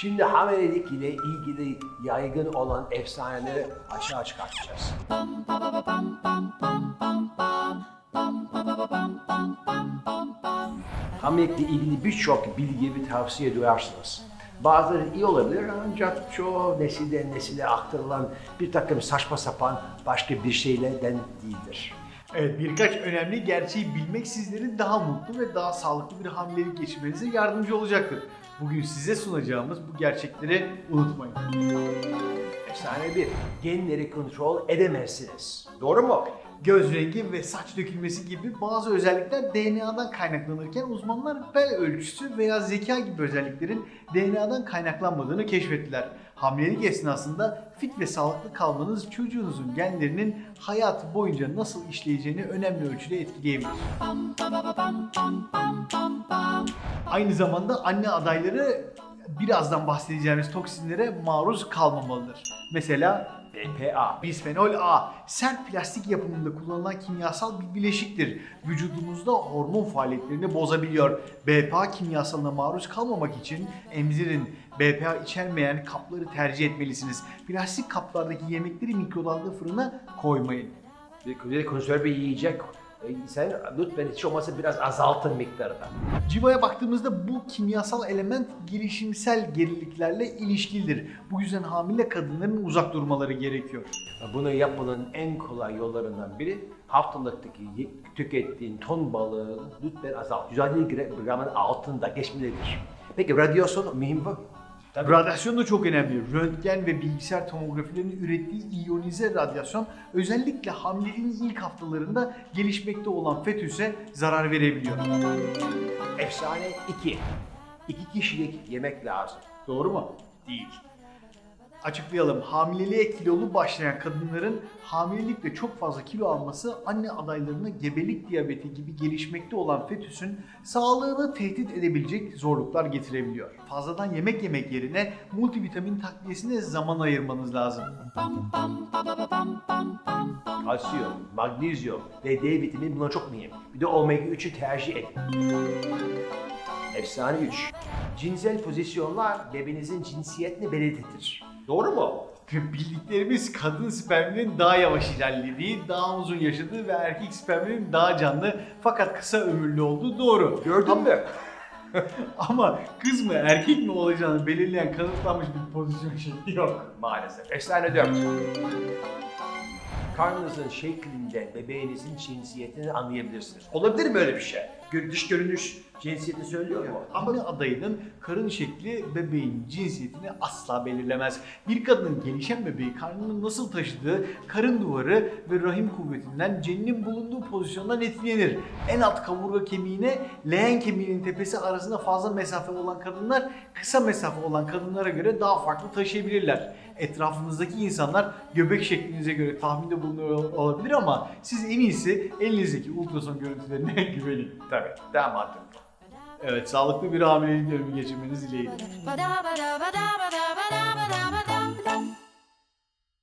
Şimdi hamilelik ile ilgili yaygın olan efsaneleri açığa çıkartacağız. Hamilelikle ilgili birçok bilgi ve tavsiye duyarsınız. Bazıları iyi olabilir ancak çoğu nesilden nesile aktarılan bir takım saçma sapan başka bir şeylerden değildir. Evet birkaç önemli gerçeği bilmek sizlerin daha mutlu ve daha sağlıklı bir hamilelik geçirmenize yardımcı olacaktır. Bugün size sunacağımız bu gerçekleri unutmayın. Efsane bir, genleri kontrol edemezsiniz. Doğru mu? Göz rengi ve saç dökülmesi gibi bazı özellikler DNA'dan kaynaklanırken uzmanlar bel ölçüsü veya zeka gibi özelliklerin DNA'dan kaynaklanmadığını keşfettiler. Hamilelik esnasında fit ve sağlıklı kalmanız çocuğunuzun genlerinin hayat boyunca nasıl işleyeceğini önemli ölçüde etkileyebilir. Aynı zamanda anne adayları birazdan bahsedeceğimiz toksinlere maruz kalmamalıdır. Mesela BPA, bisfenol A, sert plastik yapımında kullanılan kimyasal bir bileşiktir. Vücudumuzda hormon faaliyetlerini bozabiliyor. BPA kimyasalına maruz kalmamak için emzirin BPA içermeyen kapları tercih etmelisiniz. Plastik kaplardaki yemekleri mikrodalga fırına koymayın. Bir, konserve yiyecek. E, Sen lütfen hiç olmazsa biraz azaltın miktarını. Civa'ya baktığımızda bu kimyasal element gelişimsel geriliklerle ilişkilidir. Bu yüzden hamile kadınların uzak durmaları gerekiyor. Bunu yapmanın en kolay yollarından biri haftalıktaki tükettiğin ton balığı lütfen azalt. 150 gra- gramın altında geçmelidir. Peki radyasyon mühim mi? Tabii. Radyasyon da çok önemli. Röntgen ve bilgisayar tomografilerinin ürettiği iyonize radyasyon özellikle hamileliğin ilk haftalarında gelişmekte olan fetüse zarar verebiliyor. Efsane 2. İki kişilik yemek lazım. Doğru mu? Değil. Açıklayalım. Hamileliğe kilolu başlayan kadınların hamilelikle çok fazla kilo alması anne adaylarına gebelik diyabeti gibi gelişmekte olan fetüsün sağlığını tehdit edebilecek zorluklar getirebiliyor. Fazladan yemek yemek yerine multivitamin takviyesine zaman ayırmanız lazım. Kalsiyum, magnezyum ve D vitamini buna çok mühim. Bir de omega 3'ü tercih edin. Efsane 3. Cinsel pozisyonlar bebeğinizin cinsiyetini belirtir. Doğru mu? Bildiklerimiz kadın sperminin daha yavaş ilerlediği, daha uzun yaşadığı ve erkek sperminin daha canlı fakat kısa ömürlü olduğu doğru. Gördün mü? Ama kız mı erkek mi olacağını belirleyen kanıtlanmış bir pozisyon şekli yok. Maalesef. Efsane 4. Karnınızın şeklinde bebeğinizin cinsiyetini anlayabilirsiniz. Olabilir mi öyle bir şey? Dış görünüş cinsiyetini söylüyor mu? Anne adayının karın şekli bebeğin cinsiyetini asla belirlemez. Bir kadının gelişen bebeği karnını nasıl taşıdığı karın duvarı ve rahim kuvvetinden ceninin bulunduğu pozisyondan etkilenir. En alt kaburga kemiğine leğen kemiğinin tepesi arasında fazla mesafe olan kadınlar kısa mesafe olan kadınlara göre daha farklı taşıyabilirler. Etrafınızdaki insanlar göbek şeklinize göre tahminde bulunuyor olabilir ama siz en iyisi elinizdeki ultrason görüntülerine güvenin. Tabii. Daha mantıklı. Evet, sağlıklı bir hamilelik dönemi geçirmeniz dileğiyle.